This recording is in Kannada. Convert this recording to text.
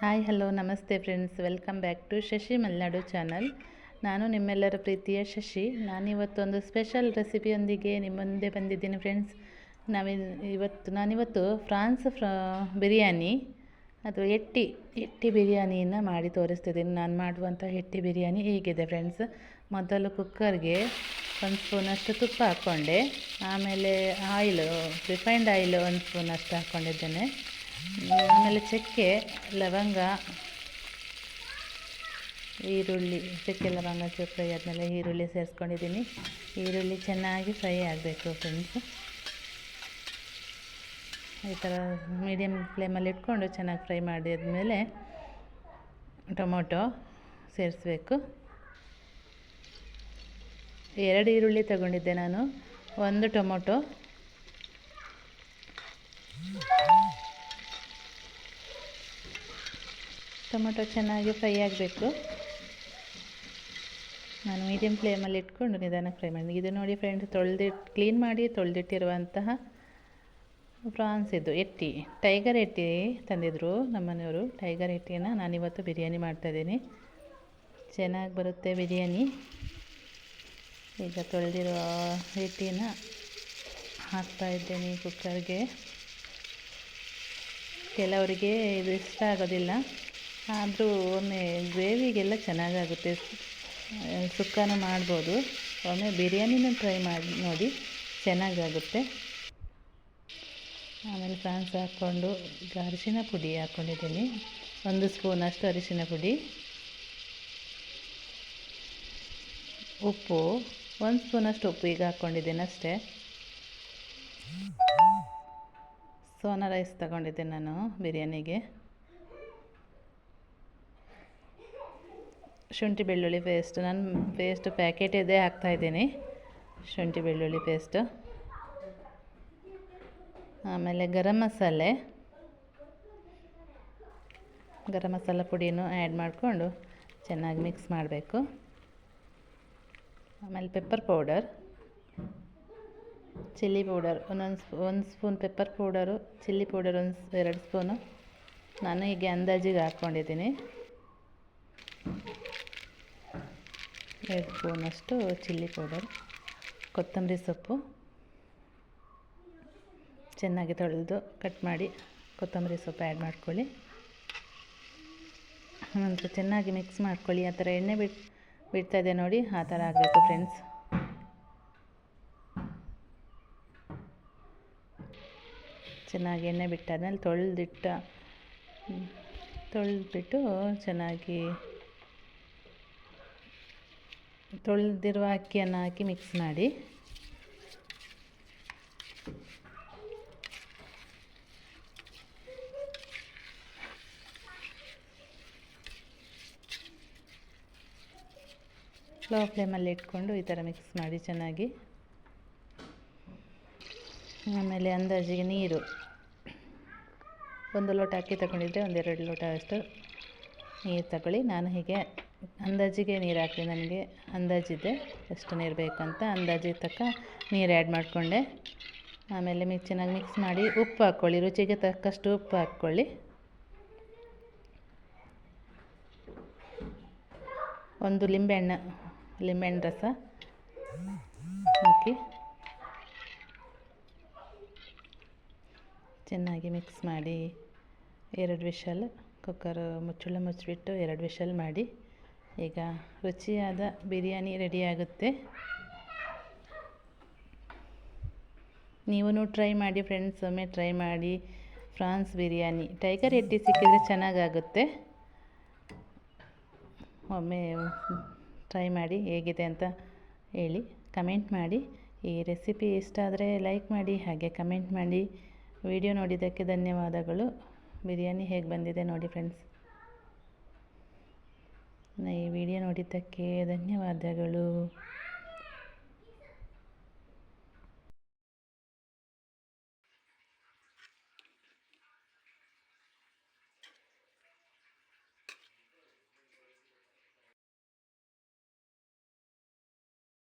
ಹಾಯ್, ಹಲೋ, ನಮಸ್ತೆ friends welcome back to Shashi Malenadu channel ನಾನು ನಿಮ್ಮೆಲ್ಲರ ಪ್ರೀತಿಯ ಶಶಿ. ನಾನಿವತ್ತೊಂದು ಸ್ಪೆಷಲ್ ರೆಸಿಪಿಯೊಂದಿಗೆ ನಿಮ್ಮ ಮುಂದೆ ಬಂದಿದ್ದೀನಿ ಫ್ರೆಂಡ್ಸ್ ನಾವಿ ಇವತ್ತು, ನಾನಿವತ್ತು ಫ್ರಾನ್ಸ್ ಫ್ರಾ, ಬಿರಿಯಾನಿ, ಅದು ಎಟ್ಟಿ ಎಟ್ಟಿ ಬಿರಿಯಾನಿಯನ್ನು ಮಾಡಿ ತೋರಿಸ್ತಿದ್ದೀನಿ. ನಾನು ಮಾಡುವಂಥ ಎಟ್ಟಿ ಬಿರಿಯಾನಿ ಹೀಗಿದೆ ಫ್ರೆಂಡ್ಸ್ ಮೊದಲು ಕುಕ್ಕರ್ಗೆ ಒಂದು ಸ್ಪೂನಷ್ಟು ತುಪ್ಪ ಹಾಕ್ಕೊಂಡೆ. ಆಮೇಲೆ ಆಯಿಲು ರಿಫೈನ್ಡ್ ಆಯಿಲ್ ಒಂದು ಸ್ಪೂನಷ್ಟು ಹಾಕ್ಕೊಂಡಿದ್ದೇನೆ. ಆಮೇಲೆ ಚಕ್ಕೆ, ಲವಂಗ, ಈರುಳ್ಳಿ, ಚಕ್ಕೆ, ಲವಂಗ ಫ್ರೈ ಆದಮೇಲೆ ಈರುಳ್ಳಿ ಸೇರಿಸ್ಕೊಂಡಿದ್ದೀನಿ. ಈರುಳ್ಳಿ ಚೆನ್ನಾಗಿ ಫ್ರೈ ಆಗಬೇಕು ಫ್ರೆಂಡ್ಸ್ ಈ ಥರ ಮೀಡಿಯಮ್ ಫ್ಲೇಮಲ್ಲಿ ಇಟ್ಕೊಂಡು ಚೆನ್ನಾಗಿ ಫ್ರೈ ಮಾಡಿದ್ಮೇಲೆ ಟೊಮೊಟೊ ಸೇರಿಸ್ಬೇಕು. ಎರಡು ಈರುಳ್ಳಿ ತಗೊಂಡಿದ್ದೆ ನಾನು. ಒಂದು ಟೊಮೊಟೊ. ಟೊಮೊಟೊ ಚೆನ್ನಾಗಿ ಫ್ರೈ ಆಗಬೇಕು. ನಾನು ಮೀಡಿಯಮ್ ಫ್ಲೇಮಲ್ಲಿ ಇಟ್ಕೊಂಡು ನಿಧಾನಕ್ಕೆ ಫ್ರೈ ಮಾಡಿ ಇದು ನೋಡಿ ಫ್ರೆಂಡ್ಸ್ ತೊಳೆದಿಟ್ಟು ಕ್ಲೀನ್ ಮಾಡಿ ತೊಳೆದಿಟ್ಟಿರುವಂತಹ ಪ್ರಾನ್ಸ್ ಇದು ಎಟ್ಟಿ ಟೈಗರ್ ಎಟ್ಟಿ ತಂದಿದ್ದರು ನಮ್ಮನೆಯವರು ಟೈಗರ್ ಎಟ್ಟಿನ ನಾನಿವತ್ತು ಬಿರಿಯಾನಿ ಮಾಡ್ತಾಯಿದ್ದೀನಿ ಚೆನ್ನಾಗಿ ಬರುತ್ತೆ ಬಿರಿಯಾನಿ. ಈಗ ತೊಳೆದಿರೋ ಎಟ್ಟಿನ ಹಾಕ್ತಾಯಿದ್ದೇನೆ ಕುಕ್ಕರ್ಗೆ ಕೆಲವರಿಗೆ ಇದು ಇಷ್ಟ ಆಗೋದಿಲ್ಲ. ಆದರೂ ಒಮ್ಮೆ ಗ್ರೇವಿಗೆಲ್ಲ ಚೆನ್ನಾಗಾಗುತ್ತೆ. ಸುಕ್ಕನೂ ಮಾಡ್ಬೋದು. ಒಮ್ಮೆ ಬಿರಿಯಾನಿನೂ ಟ್ರೈ ಮಾಡಿ, ನೋಡಿ, ಚೆನ್ನಾಗಾಗುತ್ತೆ. ಆಮೇಲೆ ಫ್ರಾನ್ಸ್ ಹಾಕ್ಕೊಂಡು ಅರಿಶಿನ ಪುಡಿ ಹಾಕ್ಕೊಂಡಿದ್ದೀನಿ ಒಂದು ಸ್ಪೂನಷ್ಟು ಅರಿಶಿನ ಪುಡಿ. ಉಪ್ಪು. ಒಂದು ಸ್ಪೂನಷ್ಟು ಉಪ್ಪು ಈಗ ಹಾಕ್ಕೊಂಡಿದ್ದೀನಿ ಅಷ್ಟೇ. ಸೋನಾ ರೈಸ್ ತಗೊಂಡಿದ್ದೆ ನಾನು ಬಿರಿಯಾನಿಗೆ. ಶುಂಠಿ ಬೆಳ್ಳುಳ್ಳಿ ಪೇಸ್ಟ್ ನಾನು ಪೇಸ್ಟ್ ಪ್ಯಾಕೆಟ್ ಇದೆ ಹಾಕ್ತಾಯಿದ್ದೀನಿ ಶುಂಠಿ ಬೆಳ್ಳುಳ್ಳಿ ಪೇಸ್ಟ್ ಆಮೇಲೆ ಗರಂ ಮಸಾಲೆ. ಗರಂ ಮಸಾಲ ಪುಡಿನೂ ಆ್ಯಡ್ ಮಾಡಿಕೊಂಡು ಚೆನ್ನಾಗಿ ಮಿಕ್ಸ್ ಮಾಡಬೇಕು. ಆಮೇಲೆ ಪೆಪ್ಪರ್ ಪೌಡರ್ ಚಿಲ್ಲಿ ಪೌಡರ್ ಒಂದೊಂದು ಸ್ಪೂ, ಒಂದು spoon pepper powder chilli powder ಒಂದು ಎರಡು ಸ್ಪೂನು. ನಾನು ಹೀಗೆ ಅಂದಾಜಿಗೆ ಹಾಕ್ಕೊಂಡಿದ್ದೀನಿ ಎರಡು ಸ್ಪೂನಷ್ಟು ಚಿಲ್ಲಿ ಪೌಡರ್, ಕೊತ್ತಂಬರಿ ಸೊಪ್ಪು, ಚೆನ್ನಾಗಿ ತೊಳೆದು ಕಟ್ ಮಾಡಿ ಕೊತ್ತಂಬರಿ ಸೊಪ್ಪು ಆ್ಯಡ್ ಮಾಡ್ಕೊಳ್ಳಿ. ಆನಂತರ ಚೆನ್ನಾಗಿ ಮಿಕ್ಸ್ ಮಾಡ್ಕೊಳ್ಳಿ. ಆ ಥರ ಎಣ್ಣೆ ಬಿಡ್ತಾ ಬಿಡ್ತಾಯಿದೆ ನೋಡಿ, ಆ ಥರ ಆಗಬೇಕು ಫ್ರೆಂಡ್ಸ್ ಚೆನ್ನಾಗಿ ಎಣ್ಣೆ ಬಿಟ್ಟಾದ್ಮೇಲೆ ತೊಳೆದಿಟ್ಟ ತೊಳೆದ್ಬಿಟ್ಟು ಚೆನ್ನಾಗಿ ತೊಳೆದಿರುವ ಅಕ್ಕಿಯನ್ನು ಹಾಕಿ ಮಿಕ್ಸ್ ಮಾಡಿ. ಲೋ ಫ್ಲೇಮಲ್ಲಿ ಇಟ್ಕೊಂಡು ಈ ಥರ ಮಿಕ್ಸ್ ಮಾಡಿ ಚೆನ್ನಾಗಿ. ಆಮೇಲೆ ಅಂದಾಜಿಗೆ ನೀರು. ಒಂದು ಲೋಟ ಅಕ್ಕಿ ತಗೊಂಡಿದ್ದೆ, ಒಂದೆರಡು ಲೋಟ ಅಷ್ಟು ನೀರು ತಗೊಳ್ಳಿ. ನಾನು ಹೀಗೆ ಅಂದಾಜಿಗೆ ನೀರು ಹಾಕಿದೆ ನನಗೆ. ಅಂದಾಜಿದೆ ಎಷ್ಟು ನೀರು ಬೇಕು ಅಂತ ಅಂದಾಜಿಗೆ ತಕ್ಕ ನೀರು ಆ್ಯಡ್ ಮಾಡಿಕೊಂಡೆ. ಆಮೇಲೆ ಮಿಕ್ ಚೆನ್ನಾಗಿ ಮಿಕ್ಸ್ ಮಾಡಿ ಉಪ್ಪು ಹಾಕ್ಕೊಳ್ಳಿ, ರುಚಿಗೆ ತಕ್ಕಷ್ಟು ಉಪ್ಪು ಹಾಕ್ಕೊಳ್ಳಿ. ಒಂದು ಲಿಂಬೆಹಣ್ಣು ಲಿಂಬೆಹಣ್ಣು ರಸ ಹಾಕಿ ಚೆನ್ನಾಗಿ ಮಿಕ್ಸ್ ಮಾಡಿ ಎರಡು ವಿಷಲ್ ಕುಕ್ಕರ್ ಮುಚ್ಚಳ ಮುಚ್ಚಿಬಿಟ್ಟು ಎರಡು ವಿಷಲ್ ಮಾಡಿ ಈಗ ರುಚಿಯಾದ ಬಿರಿಯಾನಿ ರೆಡಿಯಾಗುತ್ತೆ. ನೀವೂ ಟ್ರೈ ಮಾಡಿ ಫ್ರೆಂಡ್ಸ್, ಒಮ್ಮೆ ಟ್ರೈ ಮಾಡಿ. ಫ್ರಾನ್ಸ್ ಬಿರಿಯಾನಿ. ಟೈಗರ್ ಎಟ್ಟಿ ಸಿಕ್ಕಿದರೆ ಚೆನ್ನಾಗಾಗುತ್ತೆ. ಒಮ್ಮೆ ಟ್ರೈ ಮಾಡಿ ಹೇಗಿದೆ ಅಂತ ಹೇಳಿ ಕಮೆಂಟ್ ಮಾಡಿ. ಈ ರೆಸಿಪಿ ಇಷ್ಟ ಆದರೆ ಲೈಕ್ ಮಾಡಿ, ಹಾಗೆ ಕಮೆಂಟ್ ಮಾಡಿ. ವಿಡಿಯೋ ನೋಡಿದ್ದಕ್ಕೆ ಧನ್ಯವಾದಗಳು. ಬಿರಿಯಾನಿ ಹೇಗೆ ಬಂದಿದೆ ನೋಡಿ ಫ್ರೆಂಡ್ಸ್. ಈ ವಿಡಿಯೋ ನೋಡಿದ್ದಕ್ಕೆ ಧನ್ಯವಾದಗಳು.